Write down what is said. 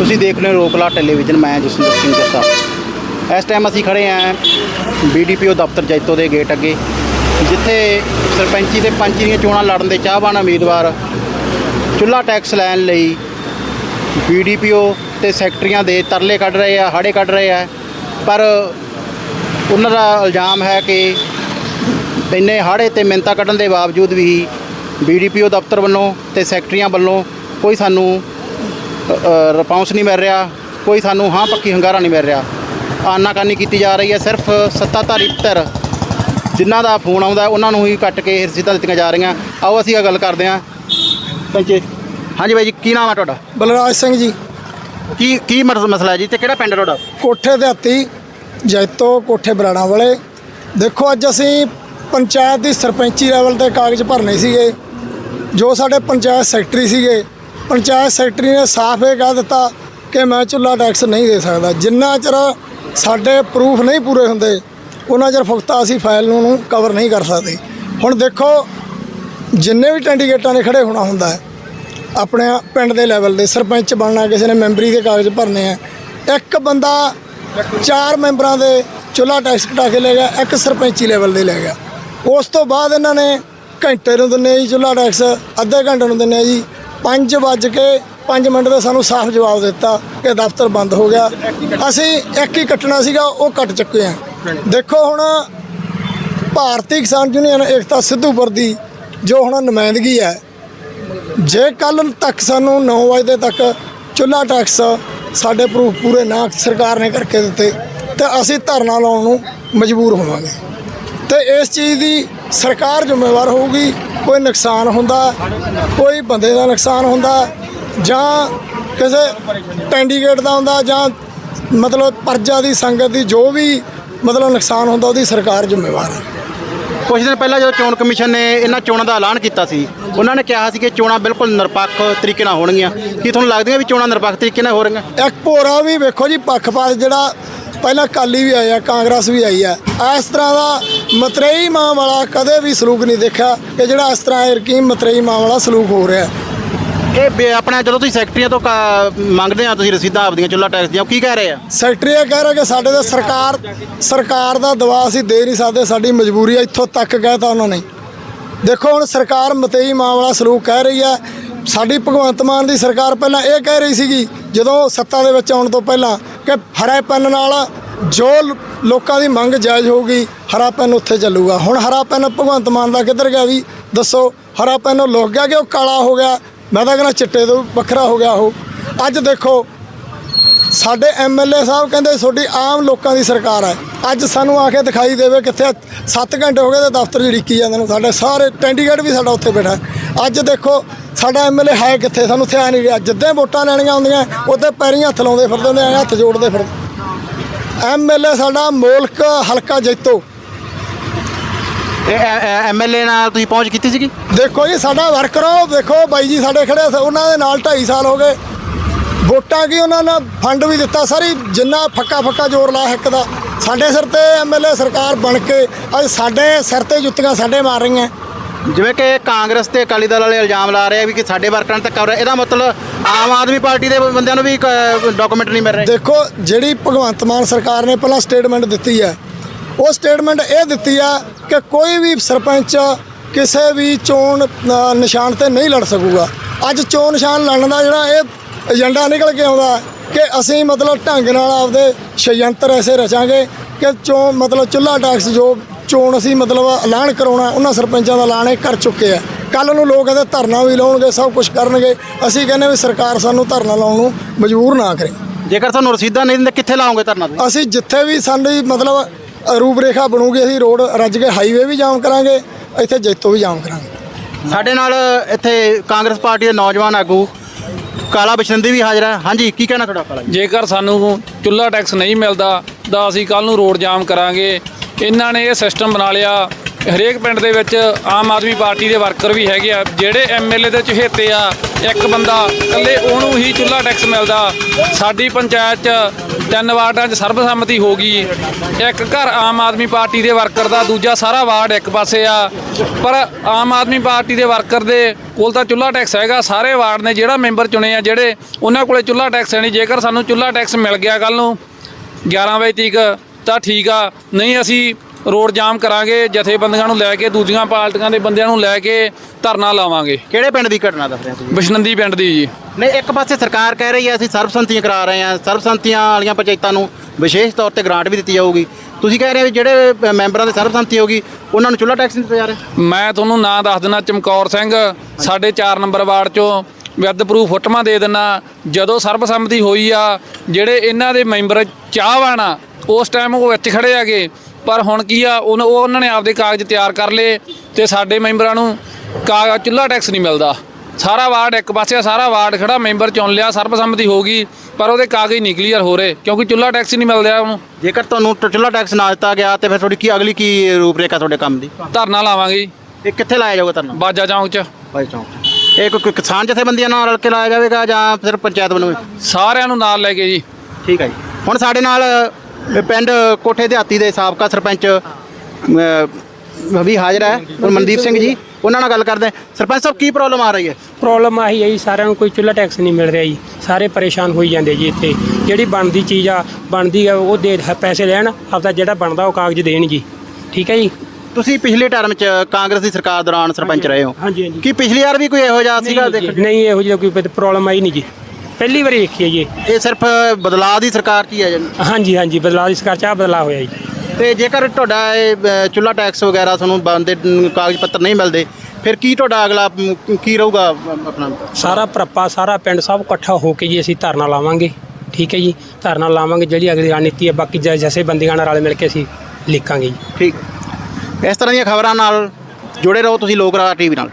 ਤੁਸੀਂ ਦੇਖ ਰਹੇ ਹੋ ਰੋਕਲਾ ਟੈਲੀਵਿਜ਼ਨ, ਮੈਂ ਜਸਵਿੰਦਰ ਸਿੰਘ ਜੱਸਾ। ਇਸ ਟਾਈਮ ਅਸੀਂ ਖੜੇ ਆਂ ਬੀਡੀਪੀਓ ਦਫ਼ਤਰ ਜੈਤੋ ਦੇ ਗੇਟ ਅੱਗੇ, ਜਿੱਥੇ ਸਰਪੰਚੀ ਤੇ ਪੰਚੀ ਦੀਆਂ ਚੋਣਾਂ ਲੜਨ ਦੇ ਚਾਹਵਾਨ ਉਮੀਦਵਾਰ ਚੁੱਲ੍ਹਾ ਟੈਕਸ ਲੈਣ ਲਈ ਬੀਡੀਪੀਓ ਤੇ ਸੈਕਟਰੀਆਂ ਦੇ ਤਰਲੇ ਕੱਢ ਰਹੇ ਆ, ਹਾੜੇ ਕੱਢ ਰਹੇ ਆ। ਪਰ ਉਹਨਾਂ ਦਾ ਇਲਜ਼ਾਮ ਹੈ ਕਿ ਇੰਨੇ ਹਾੜੇ ਤੇ ਮਿੰਤਾ ਕੱਢਣ ਦੇ ਬਾਵਜੂਦ ਵੀ ਬੀਡੀਪੀਓ ਦਫ਼ਤਰ ਵੱਲੋਂ ਤੇ ਸੈਕਟਰੀਆਂ ਵੱਲੋਂ ਕੋਈ ਸਾਨੂੰ ਰਿਸਪੌਂਸ ਨਹੀਂ ਮਿਲ ਰਿਹਾ। ਕੋਈ ਸਾਨੂੰ ਹਾਂ ਪੱਕੀ ਹੰਗਾਰਾ ਨਹੀਂ ਮਿਲ ਰਿਹਾ। ਆਨਾਕਾਨੀ ਕੀਤੀ ਜਾ ਰਹੀ ਹੈ ਸਿਰਫ ਸੱਤਾਧਾਰੀ ਧਿਰ ਜਿਨ੍ਹਾਂ ਦਾ ਫੋਨ ਆਉਂਦਾ ਉਹਨਾਂ ਨੂੰ ਹੀ ਕੱਟ ਕੇ ਰਸੀਦਾਂ ਦਿੱਤੀਆਂ ਜਾ ਰਹੀਆਂ। ਆਓ ਅਸੀਂ ਇਹ ਗੱਲ ਕਰਦੇ ਹਾਂ। ਪੰਚੇ ਹਾਂਜੀ ਬਾਈ ਜੀ ਕੀ ਨਾਮ ਹੈ ਤੁਹਾਡਾ? ਬਲਰਾਜ ਸਿੰਘ ਜੀ। ਕੀ ਕੀ ਮਸ- ਮਸਲਾ ਹੈ ਜੀ? ਤੇ ਕਿਹੜਾ ਪਿੰਡ ਤੁਹਾਡਾ? ਕੋਠੇ ਦੇ ਹੱਤੀ ਜੈਤੋ ਕੋਠੇ ਬਰਾੜਾ ਵਾਲੇ। ਦੇਖੋ ਅੱਜ ਅਸੀਂ ਪੰਚਾਇਤ ਦੀ ਸਰਪੰਚੀ ਲੈਵਲ ਤੇ ਕਾਗਜ਼ ਭਰਨੇ ਸੀਗੇ। ਜੋ ਸਾਡੇ ਪੰਚਾਇਤ ਸੈਕਟਰੀ ਸੀਗੇ ਪੰਚਾਇਤ ਸੈਕਟਰੀ ਨੇ ਸਾਫ਼ ਇਹ ਕਹਿ ਦਿੱਤਾ ਕਿ ਮੈਂ ਚੁੱਲ੍ਹਾ ਟੈਕਸ ਨਹੀਂ ਦੇ ਸਕਦਾ। ਜਿੰਨਾ ਚਿਰ ਸਾਡੇ ਪ੍ਰੂਫ ਨਹੀਂ ਪੂਰੇ ਹੁੰਦੇ, ਉਹਨਾਂ ਚਿਰ ਫੁਕਤਾ ਅਸੀਂ ਫਾਈਲ ਨੂੰ ਨੂੰ ਕਵਰ ਨਹੀਂ ਕਰ ਸਕਦੇ। ਹੁਣ ਦੇਖੋ, ਜਿੰਨੇ ਵੀ ਟੈਂਡੀਗੇਟਾਂ ਨੇ ਖੜੇ ਹੋਣਾ ਹੁੰਦਾ ਹੈ, ਆਪਣੇ ਪਿੰਡ ਦੇ ਲੈਵਲ ਦੇ ਸਰਪੰਚ ਬਣਨਾ, ਕਿਸੇ ਨੇ ਮੈਂਬਰੀ ਦੇ ਕਾਗਜ਼ ਭਰਨੇ ਆ ਇੱਕ ਬੰਦਾ ਚਾਰ ਮੈਂਬਰਾਂ ਦੇ ਚੁੱਲ੍ਹਾ ਟੈਕਸ ਕਟਾ ਕੇ ਲੈ ਗਿਆ, ਇੱਕ ਸਰਪੰਚੀ ਲੈਵਲ ਦੇ ਲੈ ਗਿਆ। ਉਸ ਤੋਂ ਬਾਅਦ ਇਹਨਾਂ ਨੇ ਘੰਟੇ ਨੂੰ ਦਿੰਨੇ ਜੀ ਚੁੱਲ੍ਹਾ ਟੈਕਸ, ਅੱਧੇ ਘੰਟੇ ਨੂੰ ਦਿੰਨੇ ਜੀ। 5 ਵੱਜ ਕੇ 5 ਮਿੰਟ ਦਾ ਸਾਨੂੰ ਸਾਫ਼ ਜਵਾਬ ਦਿੱਤਾ ਕਿ ਦਫ਼ਤਰ ਬੰਦ ਹੋ ਗਿਆ। ਅਸੀਂ ਇੱਕ ਹੀ ਕੱਟਣਾ ਸੀਗਾ, ਉਹ ਕੱਟ ਚੁੱਕੇ ਆ ਦੇਖੋ ਹੁਣ, ਭਾਰਤੀ ਕਿਸਾਨ ਯੂਨੀਅਨ ਏਕਤਾ ਸਿੱਧੂਪੁਰ ਦੀ ਜੋ ਹੁਣ ਨੁਮਾਇੰਦਗੀ ਹੈ, ਜੇ ਕੱਲ ਤੱਕ ਸਾਨੂੰ 9 ਵਜੇ ਤੱਕ ਚੁੱਲ੍ਹਾ ਟੈਕਸ ਸਾਡੇ ਪ੍ਰੂਫ ਪੂਰੇ ਨਾ ਸਰਕਾਰ ਨੇ ਕਰਕੇ ਦਿੱਤੇ, ਤੇ ਅਸੀਂ ਧਰਨਾ ਲਾਉਣ ਨੂੰ ਮਜਬੂਰ ਹੋਵਾਂਗੇ। ਤੇ ਇਸ ਚੀਜ਼ ਦੀ ਸਰਕਾਰ ਜ਼ਿੰਮੇਵਾਰ ਹੋਊਗੀ ਕੋਈ ਨੁਕਸਾਨ ਹੁੰਦਾ ਕੋਈ ਬੰਦੇ ਦਾ ਨੁਕਸਾਨ ਹੁੰਦਾ ਜਾਂ ਕਿਸੇ ਕੈਂਡੀਡੇਟ ਦਾ ਹੁੰਦਾ ਜਾਂ ਮਤਲਬ ਪਰਜਾ ਦੀ ਸੰਗਤ ਦੀ ਜੋ ਵੀ ਮਤਲਬ ਨੁਕਸਾਨ ਹੁੰਦਾ ਉਹਦੀ ਸਰਕਾਰ ਜ਼ਿੰਮੇਵਾਰ ਹੈ। ਕੁਝ ਦਿਨ ਪਹਿਲਾਂ ਜਦੋਂ ਚੋਣ ਕਮਿਸ਼ਨ ਨੇ ਇਹਨਾਂ ਚੋਣਾਂ ਦਾ ਐਲਾਨ ਕੀਤਾ ਸੀ ਉਹਨਾਂ ਨੇ ਕਿਹਾ ਸੀ ਕਿ ਚੋਣਾਂ ਬਿਲਕੁਲ ਨਿਰਪੱਖ ਤਰੀਕੇ ਨਾਲ ਹੋਣਗੀਆਂ। ਕੀ ਤੁਹਾਨੂੰ ਲੱਗਦੀਆਂ ਵੀ ਚੋਣਾਂ ਨਿਰਪੱਖ ਤਰੀਕੇ ਨਾਲ ਹੋ ਰਹੀਆਂ? ਇੱਕ ਭੋਰਾ ਵੀ ਵੇਖੋ ਜੀ ਪੱਖਪਾਤ ਜਿਹੜਾ ਪਹਿਲਾਂ ਕਾਲੀ ਵੀ ਆਇਆ ਕਾਂਗਰਸ ਵੀ ਆਈ ਆ। ਇਸ ਤਰ੍ਹਾਂ ਦਾ ਮਤਰੇਈ ਮਾਂ ਵਾਲਾ ਕਦੇ ਵੀ ਸਲੂਕ ਨਹੀਂ ਦੇਖਿਆ। ਕਿ ਜਿਹੜਾ ਇਸ ਤਰ੍ਹਾਂ ਯਕੀਨ ਮਤਰੇਈ ਮਾਂ ਵਾਲਾ ਸਲੂਕ ਹੋ ਰਿਹਾ ਇਹ ਬੇ- ਆਪਣਾ ਜਦੋਂ ਤੁਸੀਂ ਸੈਕਟਰੀਆਂ ਤੋਂ ਕਾ- ਮੰਗਦੇ ਆ ਤੁਸੀਂ ਰਸੀਦਾਂ ਆਪਦੀਆਂ ਚੁੱਲਾ ਟੈਕਸ ਦੀਆਂ ਉਹ ਕੀ ਕਹਿ ਰਹੇ ਆ? ਸੈਕਟਰੀ ਇਹ ਕਹਿ ਰਿਹਾ ਕਿ ਸਾਡੇ ਤੇ ਸਰਕਾਰ ਸਰਕਾਰ ਦਾ ਦਬਾਅ ਅਸੀਂ ਦੇ ਨਹੀਂ ਸਕਦੇ ਸਾਡੀ ਮਜਬੂਰੀ ਹੈ ਇੱਥੋਂ ਤੱਕ ਕਹਿਤਾ ਉਹਨਾਂ ਨੇ। ਦੇਖੋ ਹੁਣ ਸਰਕਾਰ ਮਤੇਈ ਮਾਂ ਵਾਲਾ ਸਲੂਕ ਕਹਿ ਰਹੀ ਹੈ ਸਾਡੀ ਭਗਵੰਤ ਮਾਨ ਦੀ ਸਰਕਾਰ ਪਹਿਲਾਂ ਇਹ ਕਹਿ ਰਹੀ ਸੀਗੀ ਜਦੋਂ ਸੱਤਾ ਦੇ ਵਿੱਚ ਆਉਣ ਤੋਂ ਪਹਿਲਾਂ। ਕਿ ਹਰੇ ਪੈਨ ਨਾਲ ਜੋ ਲੋਕਾਂ ਦੀ ਮੰਗ ਜਾਇਜ਼ ਹੋਊਗੀ, ਹਰਾ ਪੈਨ ਉੱਥੇ ਚੱਲੂਗਾ। ਹੁਣ ਹਰਾ ਪੈਨ ਭਗਵੰਤ ਮਾਨ ਦਾ ਕਿੱਧਰ ਗਿਆ ਵੀ? ਦੱਸੋ, ਹਰਾ ਪੈਨ ਉਹ ਲੁਕ ਗਿਆ ਕਿ ਉਹ ਕਾਲਾ ਹੋ ਗਿਆ? ਮੈਂ ਤਾਂ ਕਹਿੰਦਾ ਚਿੱਟੇ ਤੋਂ ਵੱਖਰਾ ਹੋ ਗਿਆ ਉਹ। ਅੱਜ ਦੇਖੋ, ਸਾਡੇ ਐਮਐਲਏ ਸਾਹਿਬ ਕਹਿੰਦੇ ਤੁਹਾਡੀ ਆਮ ਲੋਕਾਂ ਦੀ ਸਰਕਾਰ ਹੈ। ਅੱਜ ਸਾਨੂੰ ਆ ਕੇ ਦਿਖਾਈ ਦੇਵੇ ਕਿੱਥੇ 7 ਘੰਟੇ ਹੋ ਗਏ ਤੇ ਦਫ਼ਤਰ ਜਿਹੜੀ ਕੀ ਜਾਂਦੇ ਨੂੰ। ਸਾਡੇ ਸਾਰੇ ਚੰਡੀਗੜ੍ਹ ਵੀ ਸਾਡਾ ਉੱਥੇ ਬੈਠਾ। ਅੱਜ ਦੇਖੋ ਸਾਡਾ ਐਮਐਲਏ ਹੈ ਕਿੱਥੇ? ਸਾਨੂੰ ਇੱਥੇ ਆ ਨਹੀਂ ਰਿਹਾ। ਜਿੱਦਾਂ ਵੋਟਾਂ ਲੈਣੀਆਂ ਹੁੰਦੀਆਂ ਉੱਥੇ ਪੈਰੀਂ ਹੱਥ ਲਾਉਂਦੇ ਫਿਰਦੇ ਐਂ ਹੱਥ ਜੋੜਦੇ ਫਿਰਦੇ। ਐਮਐਲਏ ਸਾਡਾ ਮੋਲਕ ਹਲਕਾ ਜੈਤੋ। ਇਹ ਐਮਐਲਏ ਨਾਲ ਤੁਸੀਂ ਪਹੁੰਚ ਕੀਤੀ ਸੀਗੀ? ਦੇਖੋ ਜੀ ਸਾਡਾ ਵਰਕਰ ਉਹ ਦੇਖੋ ਬਾਈ ਜੀ ਸਾਡੇ ਖੜੇ ਉਹਨਾਂ ਦੇ ਨਾਲ 2.5 ਸਾਲ ਹੋ ਗਏ। ਵੋਟਾਂ ਕੀ ਉਹਨਾਂ ਨੇ ਫੰਡ ਵੀ ਦਿੱਤਾ ਸਾਰੀ ਜਿੰਨਾ ਫੱਕਾ ਫੱਕਾ ਜ਼ੋਰ ਲਾ ਇੱਕ ਦਾ। ਸਾਡੇ ਸਿਰ ਤੇ ਐਮਐਲਏ ਸਰਕਾਰ ਬਣ ਕੇ ਅੱਜ ਸਾਡੇ ਸਿਰ ਤੇ ਜੁੱਤੀਆਂ ਸਾਡੇ ਮਾਰ ਰਹੀਆਂ। ਜਿਵੇਂ ਕਿ ਕਾਂਗਰਸ ਤੇ ਅਕਾਲੀ ਦਲ ਵਾਲੇ ਇਲਜ਼ਾਮ ਲਾ ਰਹੇ ਆ ਵੀ ਕਿ ਸਾਡੇ ਵਰਕਰਾਂ ਤੱਕ ਕਰ ਇਹਦਾ ਮਤਲਬ ਆਮ ਆਦਮੀ ਪਾਰਟੀ ਦੇ ਬੰਦਿਆਂ ਨੂੰ ਵੀ ਡਾਕੂਮੈਂਟ ਨਹੀਂ ਮਿਲ ਰਹੇ। ਦੇਖੋ, ਜਿਹੜੀ ਭਗਵੰਤ ਮਾਨ ਸਰਕਾਰ ਨੇ ਪਹਿਲਾਂ ਸਟੇਟਮੈਂਟ ਦਿੱਤੀ ਹੈ, ਉਹ ਸਟੇਟਮੈਂਟ ਇਹ ਦਿੱਤੀ ਆ ਕਿ ਕੋਈ ਵੀ ਸਰਪੰਚ ਕਿਸੇ ਵੀ ਚੋਣ ਨਿਸ਼ਾਨ ਤੇ ਨਹੀਂ ਲੜ ਸਕੂਗਾ। ਅੱਜ ਚੋਣ ਨਿਸ਼ਾਨ ਲੜਨ ਦਾ ਜਿਹੜਾ ਇਹ ਏਜੰਡਾ ਨਿਕਲ ਕੇ ਆਉਂਦਾ ਕਿ ਅਸੀਂ ਮਤਲਬ ਢੰਗ ਨਾਲ ਆਪਦੇ ਸ਼ਯੰਤਰ ਐਸੇ ਰਚਾਂਗੇ ਕਿ ਚੋਣ, ਮਤਲਬ ਚੁੱਲ੍ਹਾ ਟੈਕਸ ਜੋ ਚੋਣ ਅਸੀਂ ਮਤਲਬ ਐਲਾਨ ਕਰਾਉਣਾ ਉਹਨਾਂ ਸਰਪੰਚਾਂ ਦਾ ਐਲਾਨ ਇਹ ਕਰ ਚੁੱਕੇ ਆ। ਕੱਲ ਨੂੰ ਲੋਕ ਇਹਦੇ ਧਰਨਾ ਵੀ ਲਾਉਣਗੇ ਸਭ ਕੁਝ ਕਰਨਗੇ। ਅਸੀਂ ਕਹਿੰਦੇ ਵੀ ਸਰਕਾਰ ਸਾਨੂੰ ਧਰਨਾ ਲਾਉਣ ਨੂੰ ਮਜਬੂਰ ਨਾ ਕਰੇ। ਜੇਕਰ ਤੁਹਾਨੂੰ ਰਸੀਦਾਂ ਨਹੀਂ ਦਿੰਦੇ ਕਿੱਥੇ ਲਾਓਗੇ ਧਰਨਾ ਤੁਸੀਂ? ਅਸੀਂ ਜਿੱਥੇ ਵੀ ਸਾਡੀ ਮਤਲਬ ਰੂਪ ਰੇਖਾ ਬਣੂਗੀ ਅਸੀਂ ਰੋਡ ਰੱਜ ਕੇ ਹਾਈਵੇ ਵੀ ਜਾਮ ਕਰਾਂਗੇ ਇੱਥੇ ਜੈਤੋ ਵੀ ਜਾਮ ਕਰਾਂਗੇ। ਸਾਡੇ ਨਾਲ ਇੱਥੇ ਕਾਂਗਰਸ ਪਾਰਟੀ ਦੇ ਨੌਜਵਾਨ ਆਗੂ ਕਾਲਾ ਬਸ਼ੰਦੀ ਵੀ ਹਾਜ਼ਰ ਹੈ। ਹਾਂਜੀ ਕੀ ਕਹਿਣਾ ਤੁਹਾਡਾ ਕਾਲਾ ਜੀ? ਜੇਕਰ ਸਾਨੂੰ ਚੁੱਲ੍ਹਾ ਟੈਕਸ ਨਹੀਂ ਮਿਲਦਾ ਤਾਂ ਅਸੀਂ ਕੱਲ ਨੂੰ ਰੋਡ ਜਾਮ ਕਰਾਂਗੇ। ਇਹਨਾਂ ਨੇ ਇਹ ਸਿਸਟਮ ਬਣਾ ਲਿਆ। ਹਰੇਕ ਪਿੰਡ ਦੇ ਵਿੱਚ ਆਮ ਆਦਮੀ ਪਾਰਟੀ ਦੇ ਵਰਕਰ ਵੀ ਹੈਗੇ ਆ। ਜਿਹੜੇ ਐਮਐਲਏ ਦੇ ਚਹੇਤੇ ਆ, ਇੱਕ ਬੰਦਾ ਇਕੱਲੇ ਉਹਨੂੰ ਹੀ ਚੁੱਲ੍ਹਾ ਟੈਕਸ ਮਿਲਦਾ। ਸਾਡੀ ਪੰਚਾਇਤ 'ਚ ਤਿੰਨ ਵਾਰਡਾਂ 'ਚ ਸਰਬਸੰਮਤੀ ਹੋ ਗਈ। ਇੱਕ ਘਰ ਆਮ ਆਦਮੀ ਪਾਰਟੀ ਦੇ ਵਰਕਰ ਦਾ, ਦੂਜਾ ਸਾਰਾ ਵਾਰਡ ਇੱਕ ਪਾਸੇ ਆ। ਪਰ ਆਮ ਆਦਮੀ ਪਾਰਟੀ ਦੇ ਵਰਕਰ ਦੇ ਕੋਲ ਤਾਂ ਚੁੱਲ੍ਹਾ ਟੈਕਸ ਹੈਗਾ। ਸਾਰੇ ਵਾਰਡ ਨੇ ਜਿਹੜਾ ਮੈਂਬਰ ਚੁਣੇ ਆ, ਜਿਹੜੇ ਉਹਨਾਂ ਕੋਲੇ ਚੁੱਲ੍ਹਾ ਟੈਕਸ ਹੈ ਨਹੀਂ। ਜੇਕਰ ਸਾਨੂੰ ਚੁੱਲ੍ਹਾ ਟੈਕਸ ਮਿਲ ਗਿਆ ਕੱਲ ਨੂੰ 11 ਵਜੇ ਤੱਕ ਤਾਂ ਠੀਕ ਆ। ਨਹੀਂ ਅਸੀਂ ਰੋਡ ਜਾਮ ਕਰਾਂਗੇ ਜਥੇਬੰਦੀਆਂ ਨੂੰ ਲੈ ਕੇ ਦੂਜੀਆਂ ਪਾਰਟੀਆਂ ਦੇ ਬੰਦਿਆਂ ਨੂੰ ਲੈ ਕੇ ਧਰਨਾ ਲਾਵਾਂਗੇ। ਕਿਹੜੇ ਪਿੰਡ ਦੀ ਘਟਨਾ ਦੱਸ ਰਹੇ ਹੋ ਤੁਸੀਂ? ਬਿਸ਼ਨੰਦੀ ਪਿੰਡ ਦੀ ਜੀ। ਨਹੀਂ ਇੱਕ ਪਾਸੇ ਸਰਕਾਰ ਕਹਿ ਰਹੀ ਹੈ ਅਸੀਂ ਸਰਬਸੰਮਤੀਆਂ ਕਰਾ ਰਹੇ ਹਾਂ ਸਰਬਸੰਮਤੀਆਂ ਵਾਲੀਆਂ ਪੰਚਾਇਤਾਂ ਨੂੰ ਵਿਸ਼ੇਸ਼ ਤੌਰ ਤੇ ਗ੍ਰਾਂਟ ਵੀ ਦਿੱਤੀ ਜਾਊਗੀ। ਤੁਸੀਂ ਕਹਿ ਰਹੇ ਹੋ ਵੀ ਜਿਹੜੇ ਮੈਂਬਰਾਂ ਦੇ ਸਰਬਸੰਮਤੀ ਹੋਗੀ ਉਹਨਾਂ ਨੂੰ ਚੁੱਲ੍ਹਾ ਟੈਕਸ ਨਹੀਂ ਦਿੱਤਾ ਜਾ ਰਿਹਾ। ਮੈਂ ਤੁਹਾਨੂੰ ਨਾਂ ਦੱਸ ਦਿੰਦਾ ਚਮਕੌਰ ਸਿੰਘ ਸਾਡੇ 4 ਨੰਬਰ ਵਾਰਡ ਚੋਂ ਵਿਦ ਪ੍ਰੂਫ ਫੋਟੋਆਂ ਦੇ ਦਿੰਨਾ। ਜਦੋਂ ਸਰਬਸੰਮਤੀ ਹੋਈ ਆ ਜਿਹੜੇ ਇਹਨਾਂ ਦੇ ਮੈਂਬਰ ਚਾਹਵਾਨ ਆ ਉਸ ਟਾਈਮ ਉਹ ਵਿੱਚ ਖੜੇ ਆਗੇ ਪਰ ਹੁਣ ਕੀ ਆ ਉਹਨਾਂ ਉਹ ਉਹਨਾਂ ਨੇ ਆਪਦੇ ਕਾਗਜ਼ ਤਿਆਰ ਕਰ ਲਏ ਤੇ ਸਾਡੇ ਮੈਂਬਰਾਂ ਨੂੰ ਕਾਗਜ਼ ਚੁੱਲ੍ਹਾ ਟੈਕਸ ਨਹੀਂ ਮਿਲਦਾ। ਸਾਰਾ ਵਾਰਡ ਇੱਕ ਪਾਸੇ ਆ, ਸਾਰਾ ਵਾਰਡ ਖੜਾ ਮੈਂਬਰ ਚੁਣ ਲਿਆ ਸਰਬਸੰਮਤੀ ਹੋ ਗਈ ਪਰ ਉਹਦੇ ਕਾਗਜ਼ ਨਹੀਂ ਕਲੀਅਰ ਹੋ ਰਹੇ ਕਿਉਂਕਿ ਚੁੱਲ੍ਹਾ ਟੈਕਸ ਨਹੀਂ ਮਿਲ ਰਿਹਾ ਉਹਨੂੰ। ਜੇਕਰ ਤੁਹਾਨੂੰ ਚੁੱਲ੍ਹਾ ਟੈਕਸ ਨਾ ਦਿੱਤਾ ਗਿਆ ਤੇ ਫਿਰ ਤੁਹਾਡੀ ਕੀ ਅਗਲੀ ਕੀ ਰੂਪਰੇਖਾ ਤੁਹਾਡੇ ਕੰਮ ਦੀ? ਧਰਨਾ ਲਾਵਾਂਗੇ ਇਹ ਕਿੱਥੇ ਲਾਇਆ ਜਾਊਗਾ ਤੁਹਾਨੂੰ ਬਾਜਾ ਚੌਂਕ 'ਚ। ਬਾਈ ਚੌਂਕ ਇਹ ਕੋਈ ਕਿਸਾਨ ਜਥੇਬੰਦੀਆਂ ਨਾਲ ਰਲ ਕੇ ਲਾਇਆ ਜਾਵੇਗਾ ਜਾਂ ਫਿਰ ਪੰਚਾਇਤ ਵੱਲੋਂ ਸਾਰਿਆਂ ਨੂੰ ਨਾਲ ਲੈ ਕੇ ਜੀ। ਠੀਕ ਹੈ ਜੀ। ਹੁਣ ਸਾਡੇ ਨਾਲ ਪਿੰਡ ਕੋਠੇ ਦਿਹਾਤੀ ਦੇ ਸਾਬਕਾ ਸਰਪੰਚ ਅ, ਵੀ ਹਾਜ਼ਰ ਹੈ ਮਨਦੀਪ ਸਿੰਘ ਜੀ। ਉਹਨਾਂ ਨਾਲ ਗੱਲ ਕਰਦੇ ਹਾਂ। ਸਰਪੰਚ ਸਾਹਿਬ ਕੀ ਪ੍ਰੋਬਲਮ ਆ ਰਹੀ ਹੈ? ਪ੍ਰੋਬਲਮ ਆਹੀ ਹੈ ਜੀ ਸਾਰਿਆਂ ਨੂੰ ਕੋਈ ਚੁੱਲ੍ਹਾ ਟੈਕਸ ਨਹੀਂ ਮਿਲ ਰਿਹਾ ਜੀ। ਸਾਰੇ ਪਰੇਸ਼ਾਨ ਹੋਈ ਜਾਂਦੇ ਜੀ ਇੱਥੇ। ਜਿਹੜੀ ਬਣਦੀ ਚੀਜ਼ ਆ ਬਣਦੀ ਆ ਉਹ ਦੇ ਪੈਸੇ ਲੈਣ ਆਪਦਾ ਜਿਹੜਾ ਬਣਦਾ ਉਹ ਕਾਗਜ਼ ਦੇਣ ਜੀ। ਠੀਕ ਹੈ ਜੀ? ਤੁਸੀਂ ਪਿਛਲੇ ਟਰਮ 'ਚ ਕਾਂਗਰਸ ਦੀ ਸਰਕਾਰ ਦੌਰਾਨ ਸਰਪੰਚ ਰਹੇ ਹੋ। ਹਾਂਜੀ ਹਾਂਜੀ। ਕੀ ਪਿਛਲੀ ਵਾਰ ਵੀ ਕੋਈ ਇਹੋ ਜਿਹਾ ਸੀਗਾ ਨਹੀਂ ਦੇਖ ਨਹੀਂ ਇਹੋ ਜਿਹੀ ਕੋਈ ਪ੍ਰੋਬਲਮ ਆਈ ਨਹੀਂ ਜੀ। ਪਹਿਲੀ ਵਾਰੀ ਵੇਖੀ ਹੈ ਜੀ। ਇਹ ਸਿਰਫ ਬਦਲਾਅ ਦੀ ਸਰਕਾਰ ਕੀ ਹੈ ਜੀ ਹਾਂਜੀ ਹਾਂਜੀ ਬਦਲਾਅ ਦੀ ਸਰਕਾਰ ਚ ਆ ਬਦਲਾਅ ਹੋਇਆ ਜੀ। ਤੇ ਜੇਕਰ ਤੁਹਾਡਾ ਇਹ ਅ, ਚੁੱਲ੍ਹਾ ਟੈਕਸ ਵਗੈਰਾ ਤੁਹਾਨੂੰ ਬੰਦੇ ਕਾਗਜ਼ ਪੱਤਰ ਨਹੀਂ ਮਿਲਦੇ ਫਿਰ ਕੀ ਤੁਹਾਡਾ ਅਗਲਾ ਕੀ ਰਹੂਗਾ ਆਪਣਾ? ਸਾਰਾ ਪ੍ਰੱਪਾ ਸਾਰਾ ਪਿੰਡ ਸਭ ਇਕੱਠਾ ਹੋ ਕੇ ਜੀ ਅਸੀਂ ਧਰਨਾ ਲਾਵਾਂਗੇ। ਠੀਕ ਹੈ ਜੀ ਧਰਨਾ ਲਾਵਾਂਗੇ ਜਿਹੜੀ ਅਗਲੀ ਰਣਨੀਤੀ ਹੈ ਬਾਕੀ ਜ- ਜੈਸੇ ਬੰਦੀਆਂ ਨਾਲ ਰਲ ਮਿਲ ਕੇ ਅਸੀਂ ਲਿਖਾਂਗੇ ਜੀ। ਠੀਕ। ਇਸ ਤਰ੍ਹਾਂ ਦੀਆਂ ਖਬਰਾਂ ਨਾਲ ਜੁੜੇ ਰਹੋ ਤੁਸੀਂ ਲੋਕ ਰਾਜ ਟੀਵੀ ਨਾਲ।